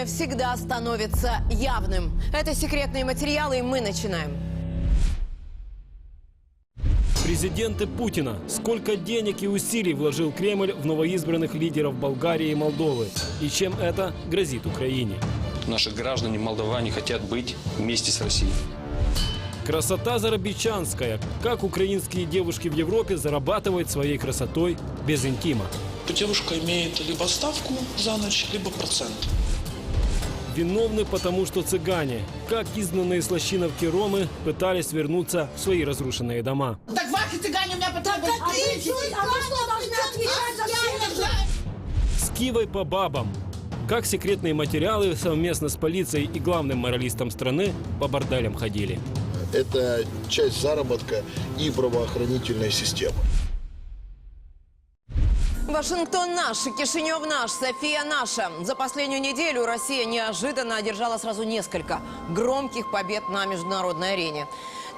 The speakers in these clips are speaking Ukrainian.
тайное всегда становится явным. Это секретные материалы, и мы начинаем. Президенты Путина. Сколько денег и усилий вложил Кремль в новоизбранных лидеров Болгарии и Молдовы? И чем это грозит Украине? Наши граждане, молдаване хотят быть вместе с Россией. Красота зарабичанская. Как украинские девушки в Европе зарабатывают своей красотой без интима? Девушка имеет либо ставку за ночь, либо процент. Виновны потому, что цыгане, как изгнанные с Лощиновки ромы, пытались вернуться в свои разрушенные дома. Так ваши цыгане у меня потребуют. Так ты что, а мы что, должны отвечать за всех? С Кивой по бабам. Как секретные материалы совместно с полицией и главным моралистом страны по борделям ходили. Это часть заработка и правоохранительной системы. Вашингтон наш, Кишинев наш, София наша. За последнюю неделю Россия неожиданно одержала сразу несколько громких побед на международной арене.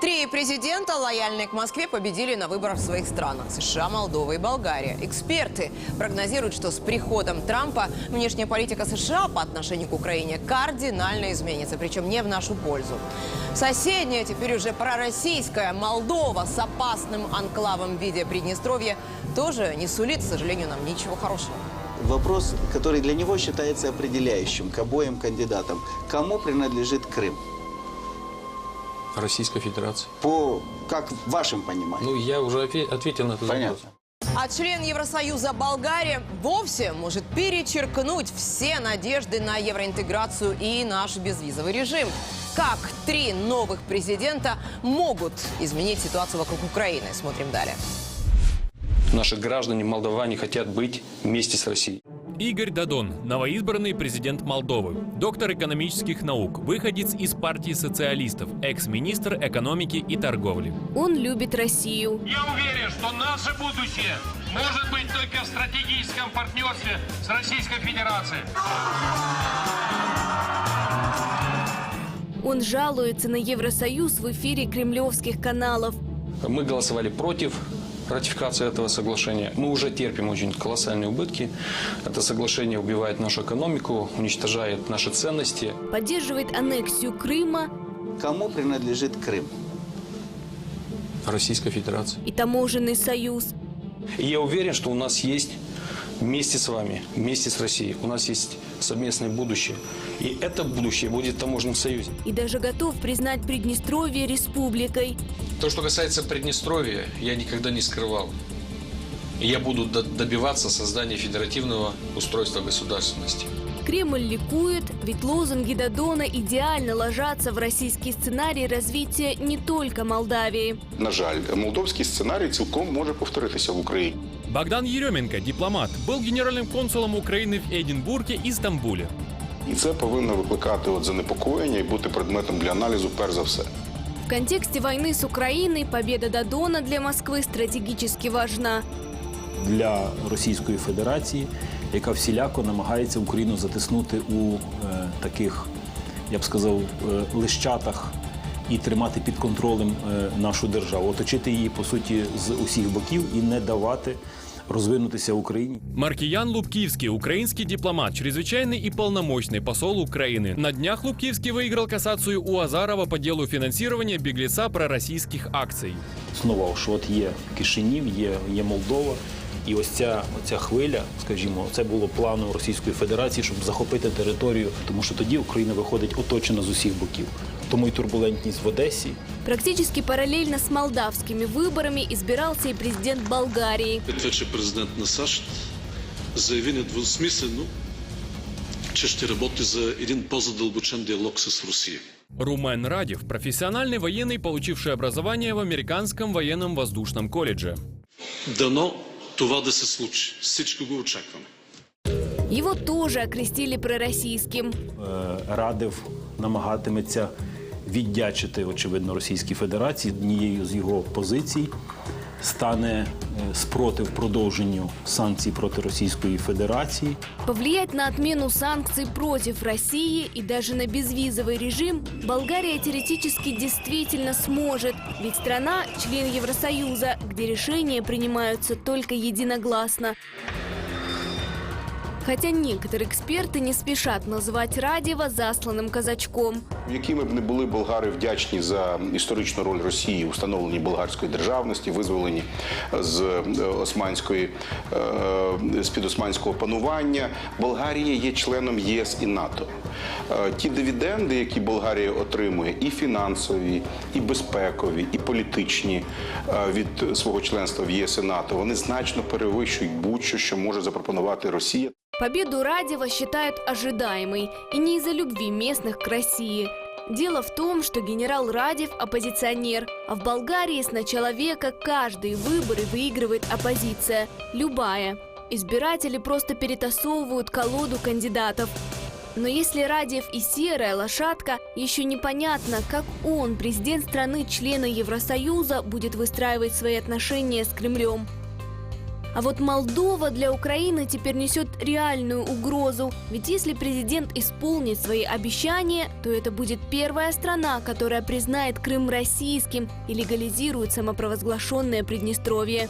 Три президента, лояльные к Москве, победили на выборах в своих странах – США, Молдова и Болгария. Эксперты прогнозируют, что с приходом Трампа внешняя политика США по отношению к Украине кардинально изменится, причем не в нашу пользу. Соседняя, теперь уже пророссийская Молдова с опасным анклавом в виде Приднестровья тоже не сулит, к сожалению, нам ничего хорошего. Вопрос, который для него считается определяющим к обоим кандидатам. Кому принадлежит Крым? Российская Федерация. По, как в вашем понимании? Ну, я уже отве- ответил на этот Понятно. вопрос. А член Евросоюза Болгария вовсе может перечеркнуть все надежды на евроинтеграцию и наш безвизовый режим. Как три новых президента могут изменить ситуацию вокруг Украины? Смотрим далее. Наши граждане, молдаване хотят быть вместе с Россией. Игорь Дадон, новоизбранный президент Молдовы, доктор экономических наук, выходец из партии социалистов, экс-министр экономики и торговли. Он любит Россию. Я уверен, что наше будущее может быть только в стратегическом партнерстве с Российской Федерацией. Он жалуется на Евросоюз в эфире кремлевских каналов. Мы голосовали против ратификации этого соглашения. Мы уже терпим очень колоссальные убытки. Это соглашение убивает нашу экономику, уничтожает наши ценности. Поддерживает аннексию Крыма Кому принадлежит Крым? Российской Федерации. и таможенный союз. И я уверен, что у нас есть вместе с вами, вместе с Россией, у нас есть совместное будущее. И это будущее будет в таможенном союзе. И даже готов признать Приднестровье республикой. То, что касается Приднестровья, я никогда не скрывал. И Я буду до- добиваться создания федеративного устройства государственности. Кремль ликует, ведь лозунги Дадона идеально ложатся в российский сценарий развития не только Молдавии. На жаль, молдовський сценарій цілком може повторитися в Україні. Богдан Еременко, дипломат, был генеральным консулом Украины в Эдинбурге и Стамбуле. І це повинно викликати от занепокоєння і бути предметом для аналізу, перш за все. В контексте войны с Украиной победа Дадона для Москвы стратегически важна. для Російської Федерації, яка всіляко намагається Україну затиснути у е, таких, я б сказав, е, лищатах і тримати під контролем е, нашу державу, оточити її по суті з усіх боків і не давати розвинутися Україні. Маркиян Лубкивский, украинский дипломат, чрезвычайный и полномочный посол Украины. На днях Лубкивский выиграл кассацию у Азарова по делу финансирования беглеца пророссийских акций. Існував, що от є Кишинів, є, є Молдова. І ось ця, оця хвиля, скажімо, це було планом Російської Федерації, щоб захопити територію, тому що тоді Україна виходить оточена з усіх боків. Тому і турбулентність в Одесі, Практически параллельно с молдавскими выборами избирался и президент Болгарии. Вече президент на САЩ заяви недвусмислено, че ще работи за един по-задълбочен диалог с Русия. Румен Радев – профессиональный военный, получивший образование в Американском военном воздушном колледже. Дано това да се случи. Всичко го очакваме. Его тоже окрестили пророссийским. е, радив намагатиметься віддячити, очевидно, Російській Федерації. Однією з його позицій стане е, спротив продовженню санкцій проти Російської Федерації. Повлиять на отмену санкций против России и даже на безвизовый режим Болгария теоретически действительно сможет. Ведь страна – член Евросоюза, где решения принимаются только единогласно. Хотя некоторые эксперты не спешат называть Радева засланным казачком. Якими б не були болгари вдячні за історичну роль Росії у встановленні болгарської державності, визволенні з е, османської е, з-під османського панування, Болгарія є членом ЄС і НАТО. Е, Ті дивіденди, які Болгарія отримує, і фінансові, і безпекові, і політичні е, від свого членства в ЄС і НАТО, вони значно перевищують будь-що, що може запропонувати Росія. Победу Радева считают ожидаемой и не из-за любви местных к России. Дело в том, что генерал Радев – оппозиционер, а в Болгарии с начала века каждые выборы выигрывает оппозиция, любая. Избиратели просто перетасовывают колоду кандидатов. Но если Радев и серая лошадка, еще непонятно, как он, президент страны-члена Евросоюза, будет выстраивать свои отношения с Кремлем. А вот Молдова для Украины теперь несет реальную угрозу. Ведь если президент исполнит свои обещания, то это будет первая страна, которая признает Крым российским и легализирует самопровозглашенное Приднестровье.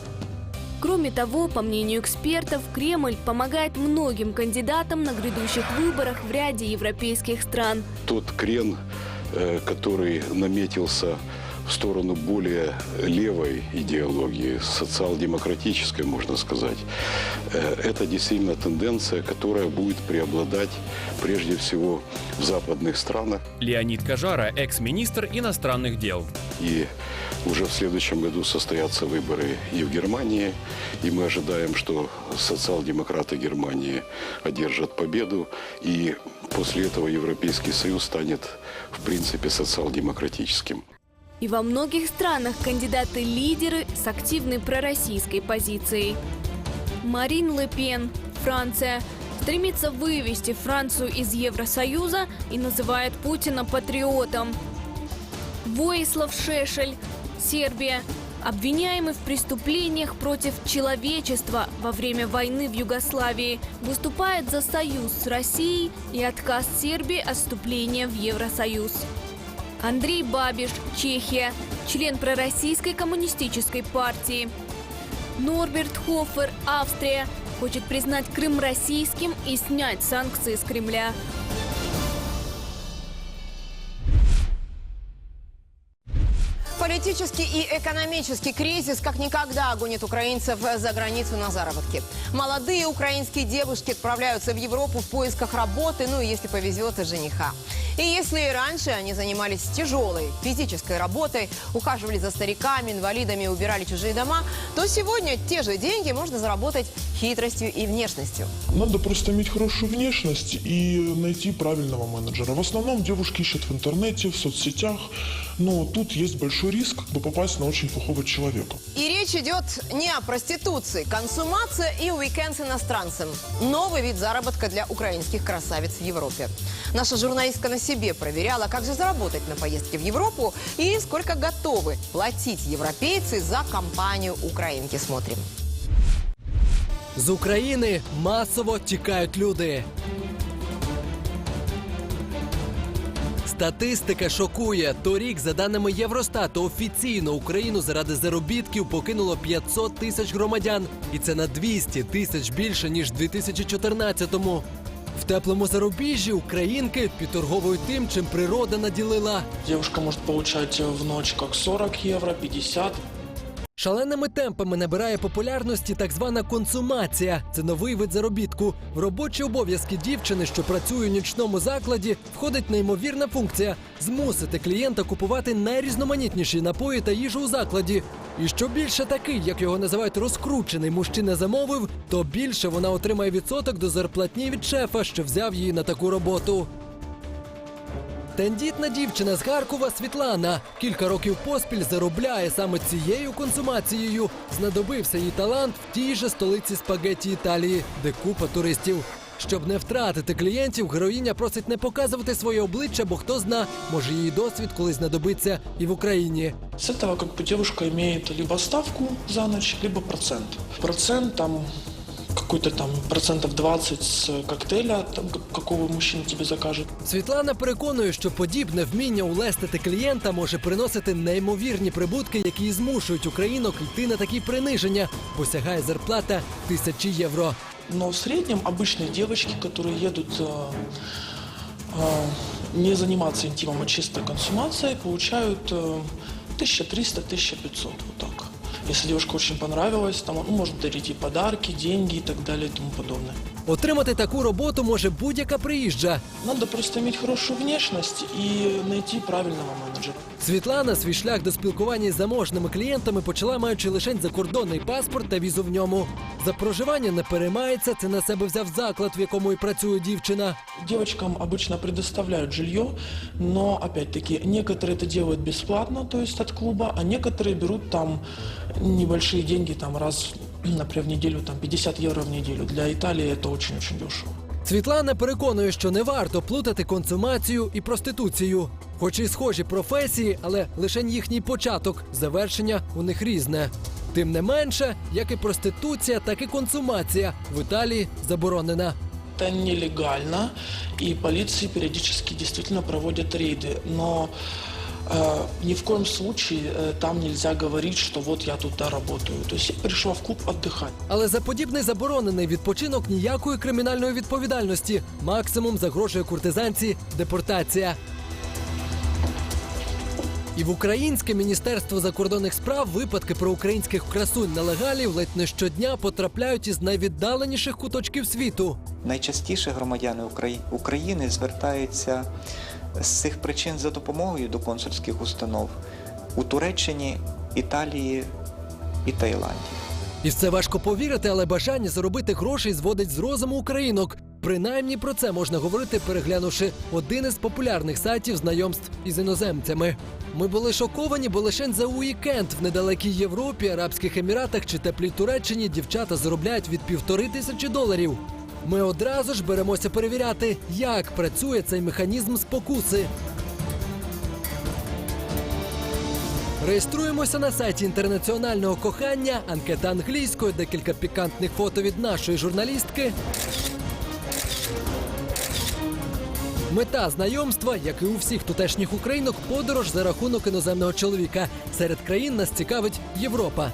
Кроме того, по мнению экспертов, Кремль помогает многим кандидатам на грядущих выборах в ряде европейских стран. тот крен, э, который наметился в сторону более левой идеологии, социал-демократической, можно сказать, э, это действительно тенденция, которая будет преобладать прежде всего в западных странах. Леонид Кажара, экс-министр иностранных дел. И уже в следующем году состоятся выборы и в Германии, и мы ожидаем, что социал-демократы Германии одержат победу, и после этого Европейский Союз станет, в принципе, социал-демократическим. И во многих странах кандидаты-лидеры с активной пророссийской позицией. Марин Ле Пен, Франция, стремится вывести Францию из Евросоюза и называет Путина патриотом. Воислав Шешель, Сербия, обвиняемый в преступлениях против человечества во время войны в Югославии, выступает за союз с Россией и отказ Сербии от вступления в Евросоюз. Андрей Бабиш, Чехия, член пророссийской коммунистической партии. Норберт Хофер, Австрия, хочет признать Крым российским и снять санкции с Кремля. Политический и экономический кризис как никогда гонит украинцев за границу на заработки. Молодые украинские девушки отправляются в Европу в поисках работы, ну и если повезет, и жениха. И если раньше они занимались тяжелой физической работой, ухаживали за стариками, инвалидами, убирали чужие дома, то сегодня те же деньги можно заработать хитростью и внешностью. Надо просто иметь хорошую внешность и найти правильного менеджера. В основном девушки ищут в интернете, в соцсетях, но тут есть большой риск как бы попасть на очень плохого человека. И речь идет не о проституции. Консумация и уикенд с иностранцем. Новый вид заработка для украинских красавиц в Европе. Наша журналистка на себе проверяла, как же заработать на поездке в Европу и сколько готовы платить европейцы за компанию украинки. Смотрим. З України масово тікають люди. Статистика шокує. Торік, за даними Євростату, офіційно Україну заради заробітків покинуло 500 тисяч громадян, і це на 200 тисяч більше ніж 2014-му. В теплому зарубіжжі українки підторговують тим, чим природа наділила. Девушка может получать в ночь как 40 евро, 50. Шаленими темпами набирає популярності так звана консумація. Це новий вид заробітку. В робочі обов'язки дівчини, що працює у нічному закладі, входить неймовірна функція змусити клієнта купувати найрізноманітніші напої та їжу у закладі. І що більше такий, як його називають розкручений мужчина замовив, то більше вона отримає відсоток до зарплатні від шефа, що взяв її на таку роботу. Тендітна дівчина з Харкова Світлана кілька років поспіль заробляє саме цією консумацією. Знадобився їй талант в тій же столиці спагетті Італії, де купа туристів. Щоб не втратити клієнтів, героїня просить не показувати своє обличчя, бо хто зна, може її досвід колись знадобиться і в Україні. С этого как бы девушка имеет либо ставку за ночь, либо процент. Процент там какой-то там процентов 20 с коктейля, там, как- какого мужчина тебе закажет. Світлана переконує, що подібне вміння улестити клієнта може приносити неймовірні прибутки, які і змушують українок йти на такі приниження, бо сягає зарплата тисячі євро. Но в среднем обычные девочки, которые едут э, э, не заниматься интимом, а чисто консумацией, получают э, 1300-1500, вот так. Если девушка очень понравилась, там ну, может дарить и подарки, деньги и так далее и тому подобное. Отримати таку роботу може будь-яка приїжджа. Надо просто иметь хорошую внешность и найти правильного менеджера. Світлана свій шлях до спілкування із заможними клієнтами почала маючи лише закордонний паспорт та візу в ньому. За проживання не переймається, це на себе взяв заклад, в якому і працює дівчина. Девочкам обычно предоставляют жилье, но опять-таки некоторые это делают бесплатно, то есть от клуба, а некоторые берут там небольшие деньги, там раз, например, в неделю, там 50 евро в неделю. Для Италии это очень-очень дешево. Світлана переконує, що не варто плутати консумацію і проституцію. Хоч і схожі професії, але лише їхній початок, завершення у них різне. Тим не менше, як і проституція, так і консумація в Італії заборонена. Это нелегально, и полиции периодически действительно проводят рейды, но э, ни в коем случае э, там нельзя говорить, что вот я туда работаю. То есть я пришла в клуб отдыхать. Але за подібний заборонений відпочинок ніякої кримінальної відповідальності. Максимум загрожує куртизанці депортація. І в українське міністерство закордонних справ випадки про українських красунь нелегалів ледь не щодня потрапляють із найвіддаленіших куточків світу. Найчастіше громадяни України звертаються з цих причин за допомогою до консульських установ у Туреччині, Італії і Таїланді. І це важко повірити, але бажання заробити грошей зводить з розуму українок. Принаймні про це можна говорити, переглянувши один із популярних сайтів знайомств із іноземцями. Ми були шоковані, бо лише за уікенд в недалекій Європі, Арабських Еміратах чи теплій Туреччині дівчата заробляють від півтори тисячі доларів. Ми одразу ж беремося перевіряти, як працює цей механізм спокуси. Реєструємося на сайті інтернаціонального кохання, анкета англійською, декілька пікантних фото від нашої журналістки. Мета знайомства, як і у всіх тутешніх українок, подорож за рахунок іноземного чоловіка. Серед країн нас цікавить Європа.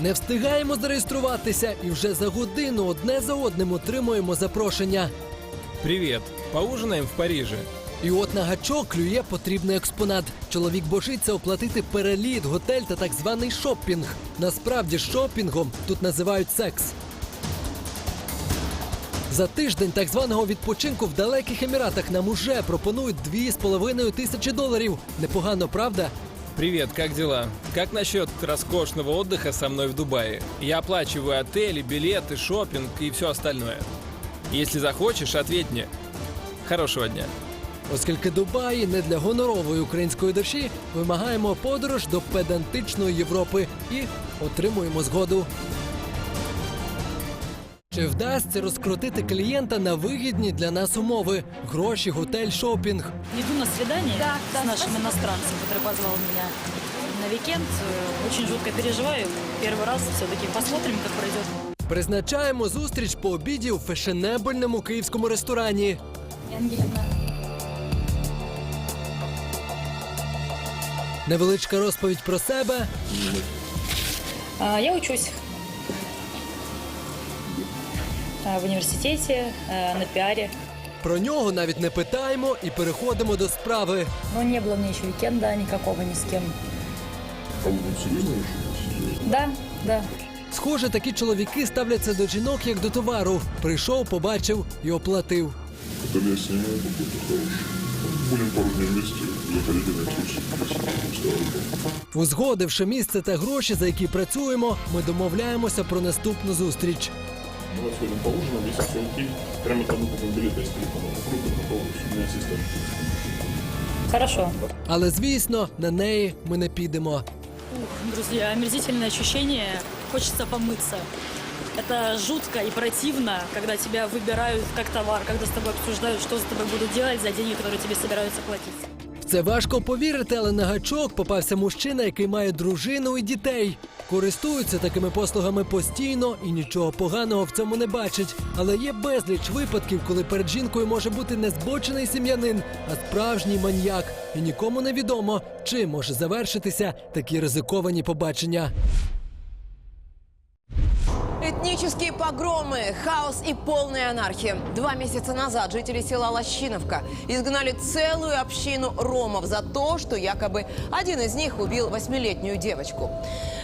Не встигаємо зареєструватися і вже за годину одне за одним отримуємо запрошення. Привет. Поужинаем в Париже. І от на гачок клює потрібний експонат. Чоловік божиться оплатити переліт, готель та так званий шопінг. Насправді шопінгом тут називають секс. За тиждень так званого відпочинку в далеких еміратах нам уже пропонують 2,5 тисячі доларів. Непогано, правда? Привет, как дела? Как насчет роскошного отдыха со мной в Дубае? Я оплачиваю отели, билеты, шопинг и все остальное. Если захочешь, ответь мне. Хорошего дня. Оскільки Дубай не для гонорової української душі, вимагаємо подорож до педантичної Європи і отримуємо згоду. Чи вдасться розкрутити клієнта на вигідні для нас умови? Гроші, готель, шопінг. Иду на свидание с нашим иностранцем, который позвал меня на викенд. Э, Очень жутко переживаю. Первый раз все-таки посмотрим, как пройдет. Призначаємо зустріч по обіді у фешенебельному київському ресторані. Невеличка розповідь про себе. А, Я учусь в университете а, на пиаре. Про нього навіть не питаємо і переходимо до справи. Но не было мне еще викенда никакого ни с кем. Да, да. Схоже, такі чоловіки ставляться до жінок як до товару. Прийшов, побачив і оплатив. Потом я снимаю какой-то хороший. Будем пару дней вместе, заходите на. Узгодивши місце та гроші, за які працюємо, ми домовляємося про наступну зустріч. Мы сходим поужинаем, если все окей. Прямо там мы купим билеты из телефона. Группы готовы, у меня ассистент. Хорошо. Але звісно, на неї ми не підемо. Ух, друзья, омерзительное ощущение. Хочется помыться. Это жутко и противно, когда тебя выбирают как товар, когда с тобой обсуждают, что за тобой будут делать за деньги, которые тебе собираются платить. Це важко повірити, але на гачок попався мужчина, який має дружину і дітей. Користуються такими послугами постійно і нічого поганого в цьому не бачить. Але є безліч випадків, коли перед жінкою може бути не збочений сім'янин, а справжній маньяк. І нікому не відомо, чим може завершитися такі ризиковані побачення. Этнические погромы, хаос и полная анархия. Два месяца назад жители села Лощиновка изгнали целую общину ромов за то, что якобы один из них убил восьмилетнюю девочку.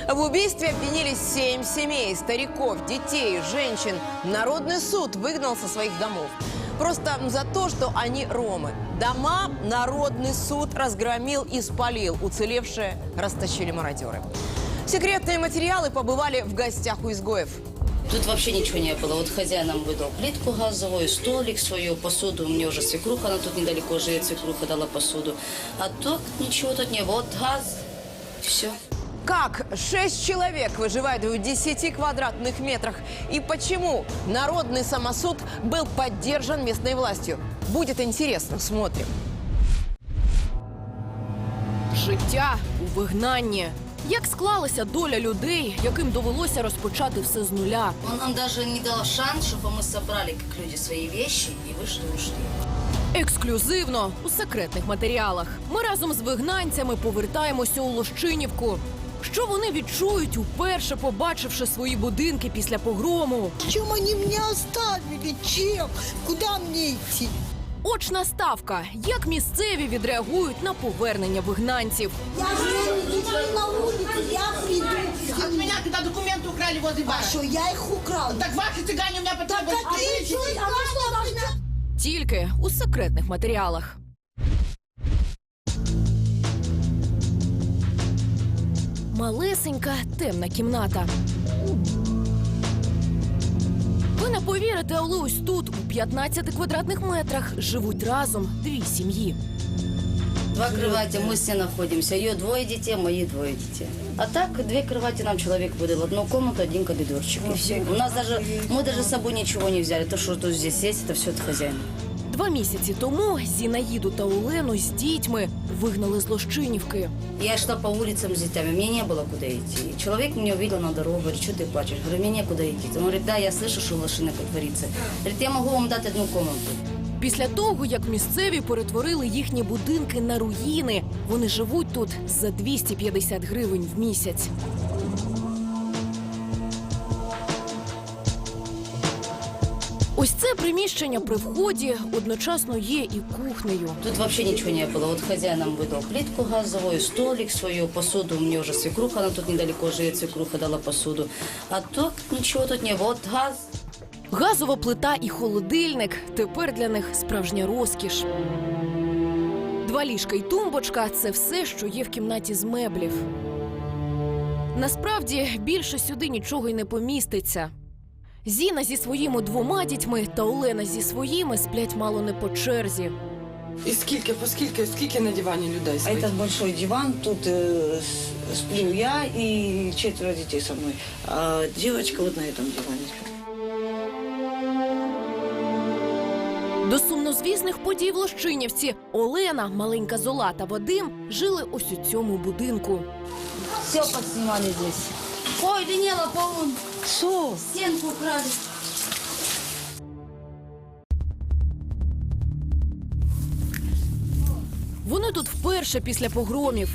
В убийстве обвинились семь семей, стариков, детей, женщин. Народный суд выгнал со своих домов. Просто за то, что они ромы. Дома народный суд разгромил и спалил. Уцелевшие растащили мародеры. Секретные материалы побывали в гостях у изгоев. Тут вообще ничего не было. Вот хозяин нам выдал плитку газовую, столик, свою посуду. Мне уже свекруха, она тут недалеко живет, свекруха дала посуду. А то ничего тут не было. Вот газ, все. Как шесть человек выживают в 10 квадратных метрах? И почему народный самосуд был поддержан местной властью? Будет интересно, смотрим. Життя у вигнанні. Як склалася доля людей, яким довелося розпочати все з нуля? Он нам даже не дал шанс, чтобы мы собрали как люди свои вещи и вышли, ушли. Ексклюзивно у секретних матеріалах. Ми разом з вигнанцями повертаємося у Лощинівку. Що вони відчують, уперше побачивши свої будинки після погрому? Чем они меня оставили? Чем? Куда мне идти? Очна ставка. Як місцеві відреагують на повернення вигнанців? Я живу на улице, я приду. От меня когда документы украли возле бара. А что, я их украл? Так ваши цыгане у меня Так потребовали. какие цыгане? А что должна? Тільки у секретних матеріалах. Малесенька темна кімната. Ви не повірите, але ось тут, у 15 квадратних метрах, живуть разом дві сім'ї. Два кровати, мы все находимся. Ее двое детей, мои двое детей. А так, две кровати нам человек выдал. Одну комнату, один коридорчик. И все. У нас даже, мы даже с собой ничего не взяли. То, что тут здесь есть, это все от хозяина. Два місяці тому Зінаїду та Олену з дітьми вигнали з Лощинівки. Я шла по улицам с детьми, мне не было куда идти. Человек меня увидел на дорогу, говорит, что ты плачешь? Говорю, мне некуда идти. Он говорит, да, я слышу, что в лошинах творится. Говорит, я могу вам дать одну комнату. Після того, як місцеві перетворили їхні будинки на руїни, вони живуть тут за 250 гривень в місяць. приміщення при вході одночасно є і кухнею. Тут вообще ничего не было. Вот хозяин нам выдал плитку газовую, столик, свою посуду. Мне уже свекруха, она тут недалеко живет, свекруха дала посуду. А то ничего тут не было. Вот газ, Газова плита і холодильник тепер для них справжня розкіш. Два ліжка і тумбочка це все, що є в кімнаті з меблів. Насправді більше сюди нічого й не поміститься. Зіна зі своїми двома дітьми та Олена зі своїми сплять мало не по черзі. І скільки, по скільки, скільки на дивані людей А спить? этот большой диван, тут э, с- сплю я и четверо детей со мной. А девочка вот на этом диване спит. До сумнозвісних подій в Лощинівці Олена, маленька Зола та Вадим жили ось у цьому будинку. Все подснимали здесь. Ой, линела, по-моему. Что? Стенку украли. Вони тут вперше після погромів.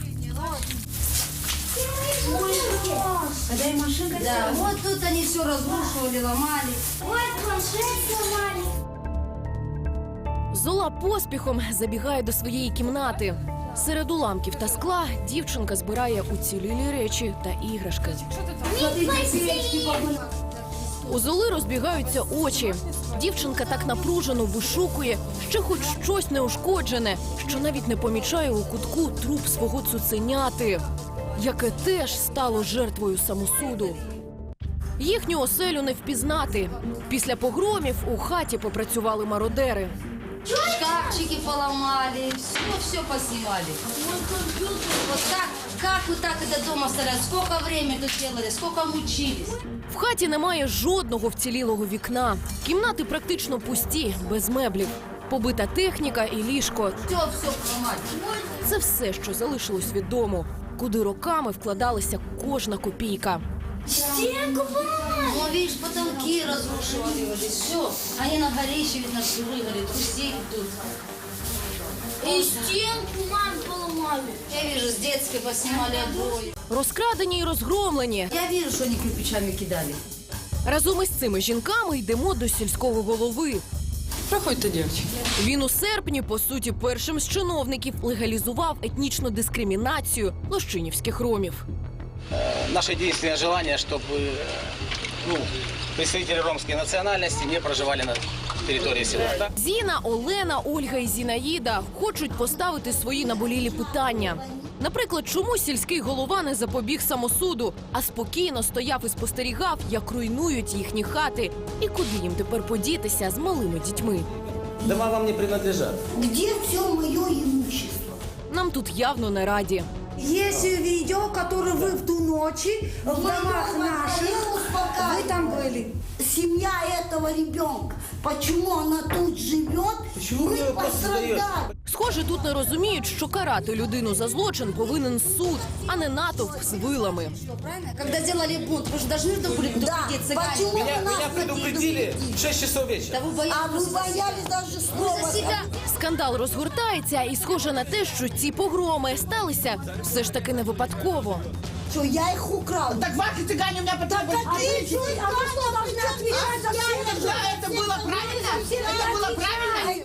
Когда и машинка Да, вот тут они все разрушивали, ломали. Вот планшет сломали. Зола поспіхом забігає до своєї кімнати. Серед уламків та скла дівчинка збирає уцілілі речі та іграшки. У Золи розбігаються очі. Дівчинка так напружено вишукує, ще хоч щось неушкоджене, що навіть не помічає у кутку труп свого цуценяти, яке теж стало жертвою самосуду. Їхню оселю не впізнати. Після погромів у хаті попрацювали мародери. Шкафчики поломали, все, все поснимали. Вот как, как вы так это дома старались? Сколько времени тут делали, сколько мучились? В хаті немає жодного вцілілого вікна. Кімнати практично пусті, без меблів. Побита техніка і ліжко. Все, все. Це все, що залишилось від дому, куди роками вкладалася кожна копійка. Стенку поломали. Ну, видишь, потолки разрушивали, все. Они на горище, видно, прыгали, трусили тут. И стенку мам поломали. Я вижу, с детской поснимали обои. Розкрадені й розгромлені. Я вижу, что они кирпичами кидали. Разом із цими жінками йдемо до сільського голови. Проходьте, дівчатки. Він у серпні, по суті, першим з чиновників легалізував етнічну дискримінацію лощинівських ромів. Наше единственное желание, чтобы ну, представители ромской национальности не проживали на территории села. Зіна, Олена, Ольга і Зінаїда хочуть поставити свої наболілі питання. Наприклад, чому сільський голова не запобіг самосуду, а спокійно стояв і спостерігав, як руйнують їхні хати, і куди їм тепер подітися з малими дітьми. Дома вам не принадлежат. Где все мое имущество? Нам тут явно не раді. Есть видео, которое вы в ту ночи в домах наших, вы там были. Семья этого ребенка, почему она тут живет, Почему вы вы вопрос пострадали. Схоже, тут не розуміють, що карати людину за злочин повинен суд, а не натовп з вилами. Когда делали бунт, вы же должны были предупредить цыгане. почему Меня, нас меня предупредили в 6 часов вечера. Да вы боялись, А вы боялись даже слова. за себя. Скандал розгортається, і схоже на те, що ці погроми сталися все ж таки не випадково. Что, я их украл? Так ваши цыгане у меня потом... Так какие чё- а вы что, должны отвечать за всех? Да, это было правильно? Это было правильно?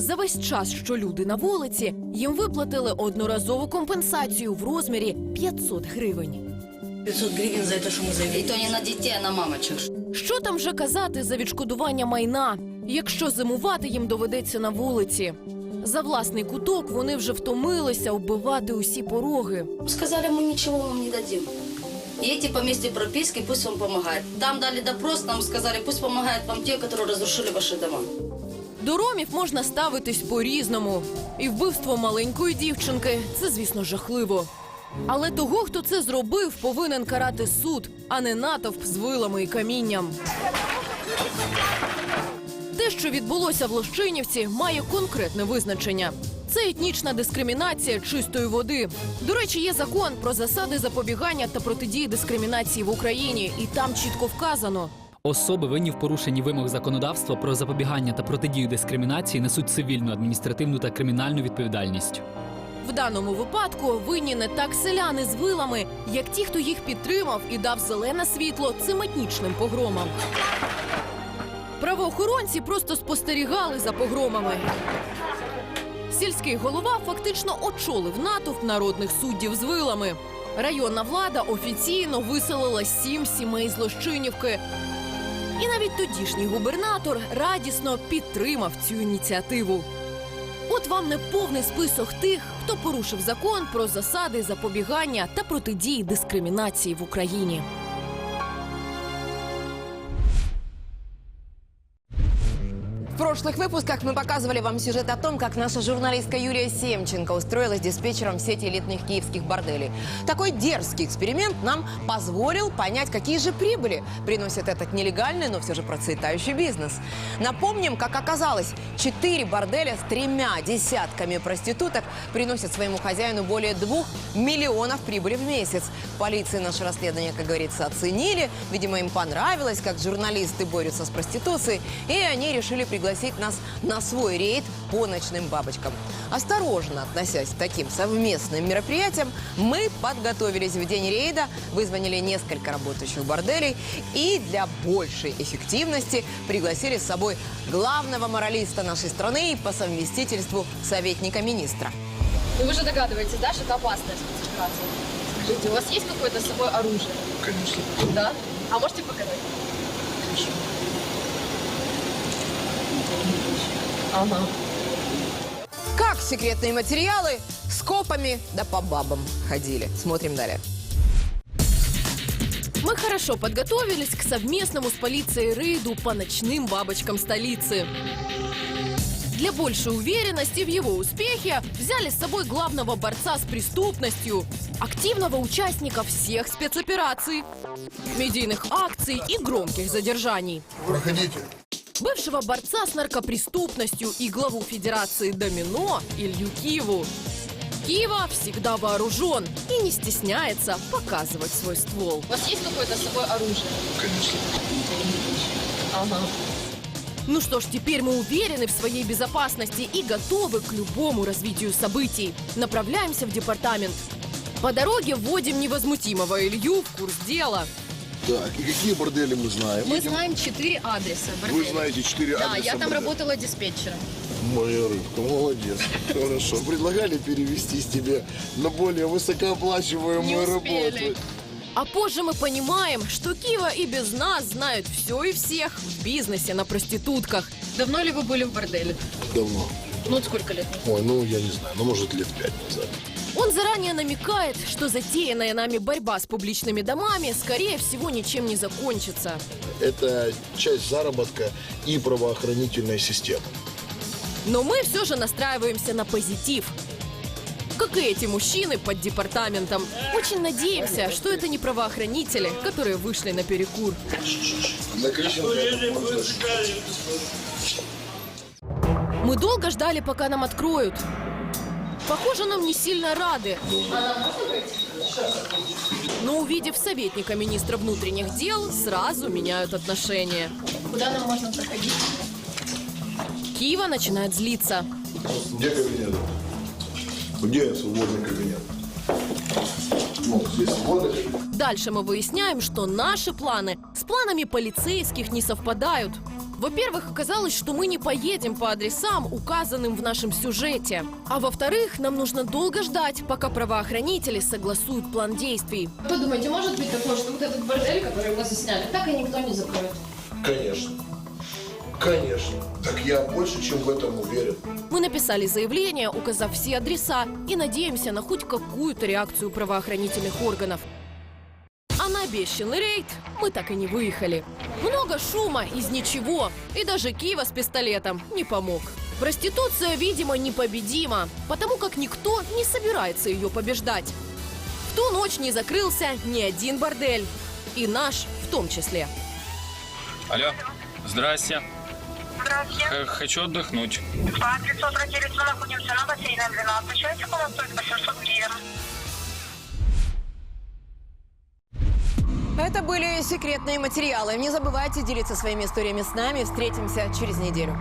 За весь час, що люди на вулиці, їм виплатили одноразову компенсацію в розмірі 500 гривень. 500 гривен за это, что мы завели. И то не на детей, а на мамочек. Що там вже казати за відшкодування майна, Якщо зимувати їм доведеться на вулиці? За власний куток вони вже втомилися оббивати усі пороги. Сказали, мы ничего вам не дадим. Едьте по месту прописки, пусть вам помогает. Там дали допрос, нам сказали, пусть помогают вам те, которые разрушили ваши дома. До ромів можна ставитись по-різному. І вбивство маленької дівчинки це, звісно, жахливо. Але того, хто це зробив, повинен карати суд, а не натовп з вилами і камінням. Те, що відбулося в Лощинівці, має конкретне визначення. Це етнічна дискримінація чистої води. До речі, є закон про засади запобігання та протидії дискримінації в Україні, і там чітко вказано. Особи винні в порушенні вимог законодавства про запобігання та протидію дискримінації несуть цивільну, адміністративну та кримінальну відповідальність. В даному випадку винні не так селяни з вилами, як ті, хто їх підтримав і дав зелене світло цим етнічним погромам. Правоохоронці просто спостерігали за погромами. Сільський голова фактично очолив натовп народних суддів з вилами. Районна влада офіційно виселила сім сімей з Лощинівки. І навіть тодішній губернатор радісно підтримав цю ініціативу. От вам не повний список тих, хто порушив закон про засади запобігання та протидії дискримінації в Україні. Прошлых выпусках мы показывали вам сюжет о том, как наша журналистка Юлия Семченко устроилась диспетчером сети элитных киевских борделей. Такой дерзкий эксперимент нам позволил понять, какие же прибыли приносит этот нелегальный, но все же процветающий бизнес. Напомним, как оказалось, четыре борделя с тремя десятками проституток приносят своему хозяину более двух миллионов прибыли в месяц. Полиции наше расследование, как говорится, оценили. Видимо, им понравилось, как журналисты борются с проституцией, и они решили пригласить нас на свой рейд по ночным бабочкам. Осторожно относясь к таким совместным мероприятиям, мы подготовились в день рейда, вызвонили несколько работающих борделей и для большей эффективности пригласили с собой главного моралиста нашей страны и по совместительству советника министра. Ну вы же догадываетесь, да, что это опасная спецификация? Скажите, у вас есть какое-то с собой оружие? Конечно. Да? А можете показать? Ага. Как секретные материалы с копами да по бабам ходили. Смотрим далее. Мы хорошо подготовились к совместному с полицией рейду по ночным бабочкам столицы. Для большей уверенности в его успехе взяли с собой главного борца с преступностью, активного участника всех спецопераций, медийных акций и громких задержаний. Проходите. Бывшего борца с наркопреступностью и главу Федерации Домино Илью Киеву. Киева всегда вооружен и не стесняется показывать свой ствол. У вас есть какое-то с собой оружие? Конечно. Ага. Ну что ж, теперь мы уверены в своей безопасности и готовы к любому развитию событий. Направляемся в департамент. По дороге вводим невозмутимого Илью в курс дела. Так, и какие бордели мы знаем? Мы Этим- знаем четыре адреса. Вы борделей. знаете четыре Да, адреса я там борделя? работала диспетчером. Моя рыбка, молодец. Хорошо. Предлагали перевестись тебе на более высокооплачиваемую Не успели. работу. А позже мы понимаем, что Кива и без нас знают все и всех в бизнесе на проститутках. Давно ли вы были в борделе? Давно. Ну, сколько лет? Ой, ну я не знаю, ну может лет пять назад. Он заранее намекает, что затеянная нами борьба с публичными домами, скорее всего, ничем не закончится. Это часть заработка и правоохранительной системы. Но мы все же настраиваемся на позитив. Как и эти мужчины под департаментом. Очень надеемся, что это не правоохранители, которые вышли на перекур. Мы долго ждали, пока нам откроют. Похоже, нам не сильно рады. Но увидев советника министра внутренних дел, сразу меняют отношения. Куда нам можно проходить? Киева начинает злиться. Где кабинет? Где свободный кабинет? Ну, здесь свободный кабинет. Дальше мы выясняем, что наши планы с планами полицейских не совпадают. Во-первых, оказалось, что мы не поедем по адресам, указанным в нашем сюжете. А во-вторых, нам нужно долго ждать, пока правоохранители согласуют план действий. Вы думаете, может быть такое, что вот этот бордель, который мы засняли, так и никто не закроет? Конечно. Конечно. Так я больше, чем в этом уверен. Мы написали заявление, указав все адреса, и надеемся на хоть какую-то реакцию правоохранительных органов. На обещанный рейд мы так и не выехали. Много шума из ничего, и даже Киева с пистолетом не помог. Проституция, видимо, непобедима, потому как никто не собирается ее побеждать. В ту ночь не закрылся ни один бордель, и наш в том числе. Алло, здрасте. Здравствуйте. Х- Хочу отдохнуть. По адресу обратились, мы находимся на бассейне 12. Счастье у стоит 800 гривен. Это были секретные материалы. Не забывайте делиться своими историями с нами. Встретимся через неделю.